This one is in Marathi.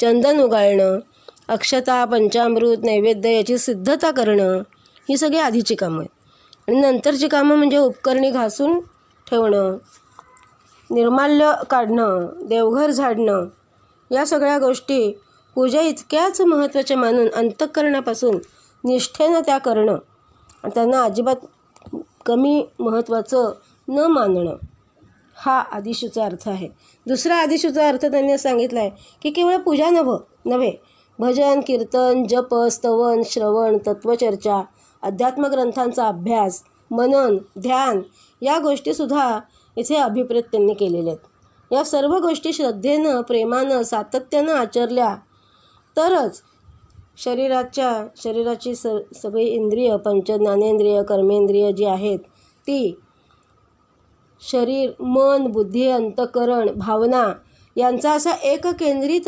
चंदन उगाळणं अक्षता पंचामृत नैवेद्य याची सिद्धता करणं ही सगळी आधीची कामं आहेत. आणि नंतरची कामं म्हणजे उपकरणी घासून ठेवणं निर्माल्य काढणं देवघर झाडणं या सगळ्या गोष्टी पूजा इतक्याच महत्त्वाच्या मानून अंतःकरणापासून निष्ठेनं त्या करणं त्यांना अजिबात कमी महत्त्वाचं न मानणं. हा आदिशूचा अर्थ आहे. दुसरा आदिशूचा अर्थ त्यांनी सांगितला आहे की केवळ पूजा नभ नव्हे भजन कीर्तन जप स्तवन श्रवण तत्वचर्चा अध्यात्मग्रंथांचा अभ्यास मनन ध्यान या गोष्टीसुद्धा इथे अभिप्रेत त्यांनी केलेल्या आहेत. या सर्व गोष्टी श्रद्धेनं प्रेमानं सातत्यानं आचरल्या तरच शरीराच्या शरीराची स सगळी इंद्रिय पंच ज्ञानेंद्रिय कर्मेंद्रिय जी आहेत ती शरीर मन बुद्धी अंतकरण भावना यांचा असा एककेंद्रित